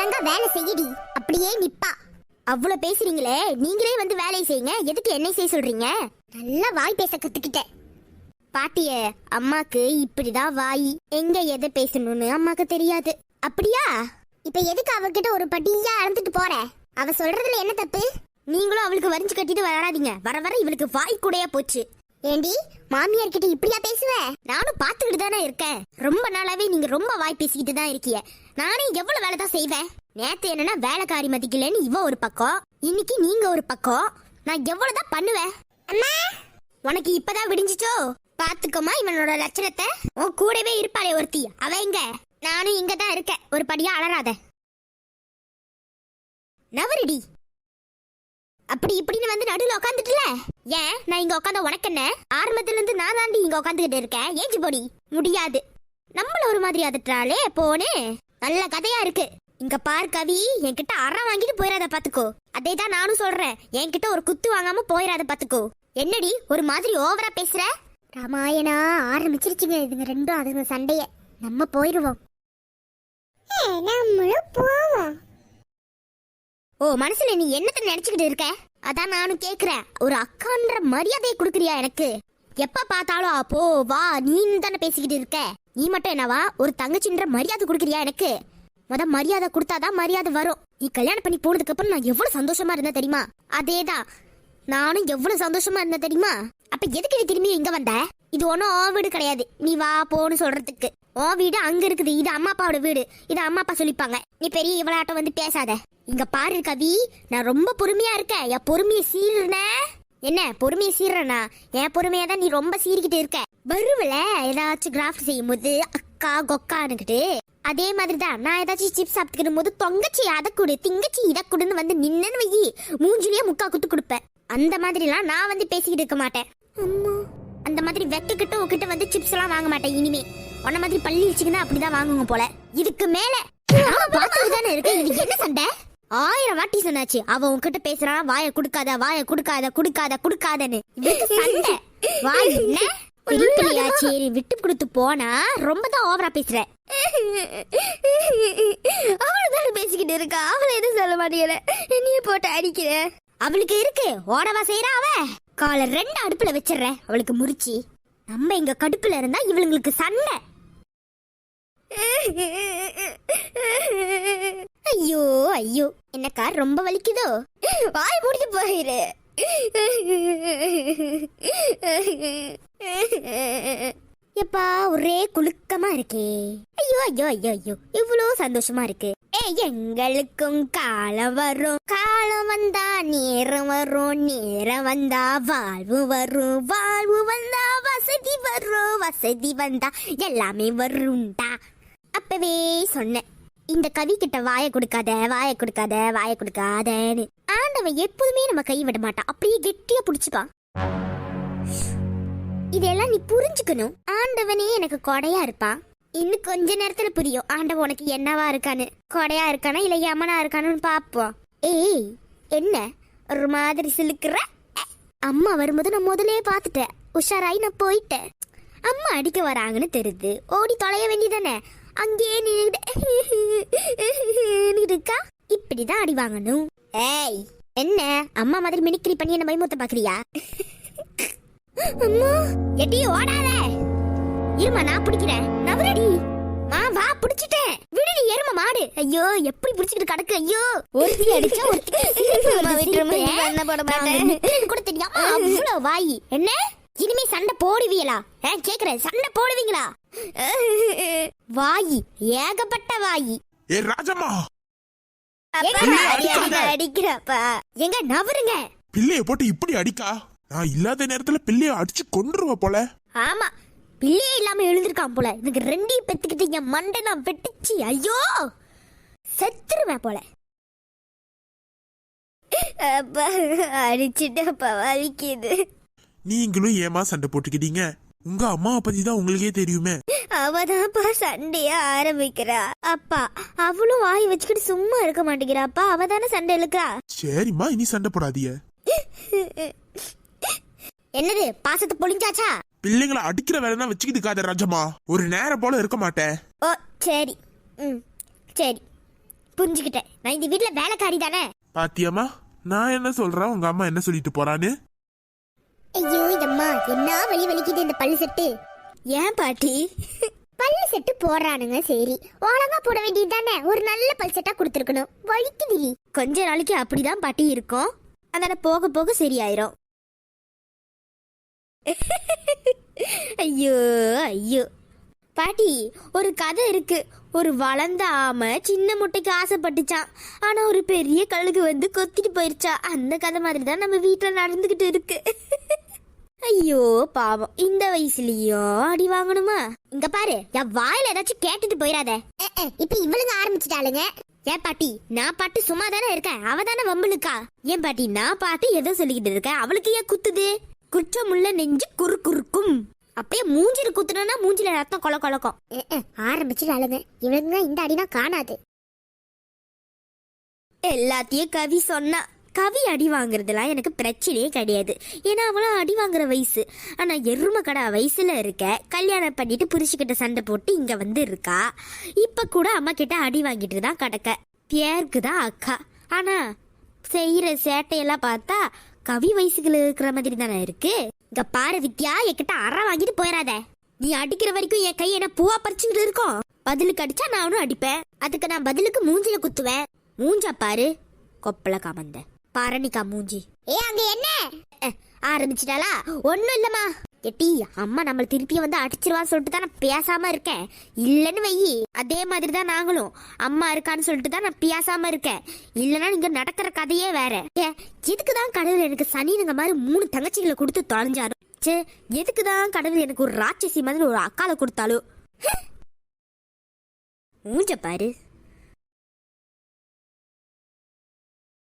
ஒழுங்கா வேலை செய்யடி. அப்படியே நிப்பா. அவ்வளோ பேசுறீங்களே நீங்களே வந்து வேலையை செய்யுங்க. எதுக்கு என்ன செய்ய சொல்றீங்க? நல்லா வாய் பேச கத்துக்கிட்டேன். பாட்டிய அம்மாக்கு இப்படிதான் வாய். எங்க எதை பேசணும்னு அம்மாக்கு தெரியாது. அப்படியா? இப்ப எதுக்கு அவகிட்ட ஒரு பட்டியா அளந்துட்டு போற? அவ சொல்றதுல என்ன தப்பு? நீங்களும் அவளுக்கு வரிஞ்சு கட்டிட்டு வராதீங்க. வர வர இவளுக்கு வாய் கூடையா போச்சு. ஏண்டி மாமியார் கிட்ட இப்படியா பேசுவ? நானும் பாத்துக்கிட்டு தானே இருக்கேன். ரொம்ப நாளாவே நீங்க ரொம்ப வாய் பேசிக்கிட்டு தான் இருக்கீங்க நானே எவ்வளவு வேலை தான் செய்வேன்? நேத்து என்னன்னா வேலைக்காரி மதிக்கலன்னு இவ ஒரு பக்கம் இன்னைக்கு நீங்க ஒரு பக்கம். நான் எவ்வளவுதான் பண்ணுவேன்? அம்மா! உனக்கு இப்பதான் விடிஞ்சிச்சோ? பாத்துக்கோமா இவனோட லட்சணத்தை. உன் கூடவே இருப்பாளே ஒருத்தி. அவ எங்க? நானும் இங்க தான் இருக்கேன். ஒரு படியா அலறாத. நவரடி! அப்படி இப்படின்னு வந்து நடுவுல உட்காந்துட்டுல ஏன்? நான் இங்க உட்காந்த உனக்கு என்ன? ஆரம்பத்துல இருந்து நான் தாண்டி இங்க உட்காந்துக்கிட்டு இருக்கேன். ஏஞ்சி போடி. முடியாது. நம்மள ஒரு மாதிரி அதட்டாலே போனே. நல்ல கதையா இருக்கு. இங்க பார் கவி என்கிட்ட அறம் வாங்கிட்டு போயிடாத பாத்துக்கோ. அதே தான் நானும் சொல்றேன். என்கிட்ட ஒரு குத்து வாங்காம போயிடாத பாத்துக்கோ. என்னடி ஒரு மாதிரி ஓவரா பேசுற? ராமாயணா ஆரம்பிச்சிருச்சுங்க. இதுங்க ரெண்டும் அதுங்க சண்டைய. நம்ம போயிருவோம். நம்மளும் போவோம். ஓ மனசுல நீ என்னத்த நினைச்சுக்கிட்டு இருக்க? அதான் நானும் கேக்குறேன். ஒரு அக்கான்ற மரியாதையை கொடுக்குறியா எனக்கு? எப்ப பார்த்தாலும் "ஆ, போ வா நீ தானே பேசிக்கிட்டு இருக்க? நீ மட்டும் என்னவா? ஒரு தங்கச்சின்ற மரியாதை கொடுக்குறியா எனக்கு? முத மரியாதை கொடுத்தாதான் மரியாதை வரும். நீ கல்யாணம் பண்ணி போனதுக்கு அப்புறம் நான் எவ்வளவு சந்தோஷமா இருந்தேன் தெரியுமா? அதேதான். நானும் எவ்வளவு சந்தோஷமா இருந்தேன் தெரியுமா? அப்ப எதுக்கு நீ திரும்பி இங்க வந்த? இது ஒன்றும் ஓ வீடு கிடையாது. நீ வா போன்னு சொல்றதுக்கு. ஓ வீடு அங்க இருக்குது. இது அம்மா அப்பாவோட வீடு. இது அம்மா அப்பா சொல்லிப்பாங்க. நீ பெரிய இவளாட்டம் வந்து பேசாத. இங்க பாரு கவி நான் ரொம்ப பொறுமையா இருக்கேன். என் பொறுமையை சீருன என்ன பொறுமையை சீர்றனா? என் பொறுமையா தான் நீ ரொம்ப சீரிக்கிட்டு இருக்க. வருவல ஏதாச்சும் கிராஃப்ட் செய்யும் போது அக்கா கொக்கானுக்கிட்டு அதே மாதிரி தான் நான் ஏதாச்சும் சிப்ஸ் சாப்பிட்டுக்கிடும் போது தொங்கச்சி அதை கொடு திங்கச்சி இதை கொடுன்னு வந்து நின்னு வையி மூஞ்சிலேயே முக்கா குத்து கொடுப்பேன். அந்த மாதிரிலாம் நான் வந்து பேசிக்கிட்டு இருக்க மாட்டேன். அந்த மாதிரி வெட்டுக்கிட்ட உங்ககிட்ட வந்து சிப்ஸ் எல்லாம் வாங்க மாட்டேன் இனிமே. உன்ன மாதிரி பள்ளி வச்சுக்கினா அப்படிதான் வாங்குங்க போல. இதுக்கு மேல தானே இருக்கேன் இது என்ன சண்டை? ஆயிரம் வாட்டி சொன்னாச்சு. அவ உன்கிட்ட பேசுறான் வாய குடுக்காத வாய குடுக்காத குடுக்காத குடுக்காதன்னு. வாய் என்ன? பிடிக்கலையா சரி விட்டு கொடுத்து போனா ரொம்ப தான் ஓவரா பேசுற. அவளும் பேசிக்கிட்டு இருக்கா? அவளை எதுவும் சொல்ல மாட்டேங்கிற. என்னைய போட்டு அடிக்கிற. அவளுக்கு இருக்கு. ஓடவா செய்யறா அவ. காலை ரெண்டு அடுப்புல வச்சிடுற. அவளுக்கு முறிச்சி. நம்ம இங்க கடுப்புல இருந்தா இவளுங்களுக்கு சண்டை. ஐயோ ஐயோ. என்னக்கா ரொம்ப வலிக்குதோ? வாய் முடிஞ்சு போயிரு. எப்பா ஒரே குலுக்கமா இருக்கே. ஐயோ ஐயோ ஐயோ ஐயோ இவ்வளோ சந்தோஷமா இருக்கு. ஏ எங்களுக்கும் காலம் வரும். காலம் வந்தா நேரம் வரும் நேரம் வந்தா வாழ்வு வரும். வாழ்வு வந்தா வசதி வரும் வசதி வந்தா எல்லாமே வரும்டா. அப்பவே சொன்னேன் இந்த கவி கிட்ட வாயை கொடுக்காத வாயை கொடுக்காத வாய கொடுக்காதன்னு. ஆண்டவன் எப்போதுமே நம்ம கை விட மாட்டான். அப்படியே கெட்டியா புடிச்சுப்பான். இதெல்லாம் நீ புரிஞ்சுக்கணும். ஆண்டவனே எனக்கு கொடையா இருப்பான். இன்னும் கொஞ்ச நேரத்துல புரியும். ஆண்டவன் உனக்கு என்னவா இருக்கான்னு. கொடையா இருக்கானா இல்ல யமனா இருக்கானு பாப்போம் ஏய் என்ன? ஒரு மாதிரி சிலுக்குற? அம்மா வரும்போது நான் முதலே பார்த்துட்டேன். உஷாராயி நான் போயிட்டேன். அம்மா அடிக்க வராங்கன்னு தெரியுது. ஓடி தொலைய வேண்டியதானே? அங்கேயே நின்னுட்டு இருக்கா? இப்படிதான் அடி வாங்கணும். ஏய் என்ன? அம்மா மாதிரி மினிக்ரி பண்ணி என்ன பயமுத்த பாக்குறியா? அம்மா எட்டி ஓடாத. இருமா நான் பிடிக்கிறேன். நவரடி மா வா பிடிச்சிட்டேன். விடுடி எரும மாடு. ஐயோ எப்படி பிடிச்சிட்டு கிடக்கு? ஐயோ. ஒருத்தி அடிச்சா ஒருத்தி என்ன போட கூட தெரியாம அவ்வளவு வாய். என்ன? இனிமே சண்டை போடுவீங்களா? கேக்குறேன். சண்டை போடுவீங்களா? வாய். ஏகப்பட்ட வாய். ஏ ராஜம்மா. அடிக்கிறப்பா. எங்க நவருங்க. பிள்ளைய போட்டு இப்படி அடிக்கா? நான் இல்லாத நேரத்துல பிள்ளைய அடிச்சு கொன்றுவ போல. ஆமா. பிள்ளையே இல்லாம எழுந்திருக்கான் போல. இதுக்கு ரெண்டையும் பெத்துக்கிட்டு என் மண்டை நான் வெட்டுச்சு. ஐயோ! செத்துருவேன் போல. அப்பா அடிச்சுட்டப்பா வலிக்குது நீங்களும் ஏமா சண்டை போட்டுக்கிட்டீங்க? உங்க அம்மாவை பத்தி தான் உங்களுக்கே தெரியுமே. அவதான்ப்பா சண்டைய ஆரம்பிக்கிறா. அப்பா அவளும் வாய் வச்சுக்கிட்டு சும்மா இருக்க மாட்டேங்கிறாப்பா அவ தானே சண்டை இழுக்கிறா? சரிம்மா இனி சண்டை போடாதீங்க. என்னது பாசத்தை பொழிஞ்சாச்சா? பிள்ளைங்களை அடிக்கிற வேலைனா வச்சுக்கிட்டு இருக்காத ராஜம்மா. ஒரு நேரம் போல இருக்க மாட்டேன். ஓ சரி. ம் சரி. புரிஞ்சுக்கிட்டேன். நான் இந்த வீட்ல வேலைக்காரி தானே? பாத்தியம்மா நான் என்ன சொல்றேன்? உங்க அம்மா என்ன சொல்லிட்டு போறான்னு? ஐயோ இதம்மா என்ன வலி வலிக்குது இந்த பல்லு செட்டு? ஏன் பாட்டி? பல்லு செட்டு போடுறானுங்க சரி. ஒழுங்கா போட வேண்டியது தானே? ஒரு நல்ல பல் செட்டா கொடுத்துருக்கணும். வலிக்குதுடி கொஞ்ச நாளைக்கு அப்படிதான் பாட்டி இருக்கும். அதனால போக போக சரியாயிரும். ஐயோ ஐயோ. பாட்டி ஒரு கதை இருக்கு. ஒரு வளர்ந்த ஆமை சின்ன முட்டைக்கு ஆசைப்பட்டுச்சான் ஆனா ஒரு பெரிய கழுகு வந்து கொத்திட்டு போயிருச்சா. அந்த கதை மாதிரி தான் நம்ம வீட்டுல நடந்துகிட்டு இருக்கு. ஐயோ பாவம். இந்த வயசுலயும் அடி வாங்கணுமா? இங்க பாரு என் வாயில ஏதாச்சும் கேட்டுட்டு போயிடாத இப்ப இவளுங்க ஆரம்பிச்சிட்டாளுங்க. ஏன் பாட்டி நான் பாட்டு சும்மா தானே இருக்கேன். அவ தானே வம்புலுக்கா ஏன் பாட்டி நான் பாட்டு எதோ சொல்லிக்கிட்டு இருக்கேன். அவளுக்கு ஏன் குத்துது? குற்றமுள்ள நெஞ்சு குறு குறுக்கும். அப்படியே மூஞ்சில குத்துனா மூஞ்சில ரத்தம் கொல கொலக்கும். ஆரம்பிச்சிட்டாளுங்க. இவளுங்க இந்த அடினா காணாது. எல்லாத்தையும் கவி சொன்னா. கவி அடி வாங்குறதுலாம் எனக்கு பிரச்சனையே கிடையாது. ஏன்னா அவளும் அடி வாங்குற வயசு. ஆனால் எருமை கடை வயசில் இருக்க கல்யாணம் பண்ணிட்டு புரிச்சுக்கிட்ட சண்டை போட்டு இங்கே வந்து இருக்கா? இப்போ கூட அம்மா கிட்ட அடி வாங்கிட்டு தான் கிடக்க. பேருக்கு தான் அக்கா. ஆனால் செய்கிற சேட்டையெல்லாம் பார்த்தா கவி வயசுகள் இருக்கிற மாதிரி தானே இருக்கு? இங்க பாரு வித்யா என்கிட்ட அற வாங்கிட்டு போயிடாத நீ அடிக்கிற வரைக்கும் என் கை என்ன பூவா பறிச்சுட்டு இருக்கும்? பதிலுக்கு அடிச்சா நானும் அடிப்பேன். அதுக்கு நான் பதிலுக்கு மூஞ்சில குத்துவேன். மூஞ்சா பாரு கொப்பள காமந்த. பரணிக்கா மூஞ்சி. ஏ அங்க என்ன? அஹ், ஆரம்பிச்சிட்டாளா? ஒண்ணும் இல்லம்மா. எட்டி அம்மா நம்மள திருப்பி வந்து அடிச்சிருவான்னு சொல்லிட்டு தான் நான் பேசாம இருக்கேன். இல்லைன்னு வையி அதே மாதிரி தான் நாங்களும். அம்மா இருக்கான்னு சொல்லிட்டு தான் நான் பேசாம இருக்கேன். இல்லைன்னா இங்க நடக்கிற கதையே வேற. ஏ எதுக்கு தான் கடவுள் எனக்கு சனினுங்க மாதிரி மூணு தங்கச்சிகளை கொடுத்து தொலைஞ்சாரு? சே எதுக்கு தான் கடவுள் எனக்கு ஒரு ராட்சசி மாதிரி ஒரு அக்கால கொடுத்தாலும் மூஞ்ச பாரு.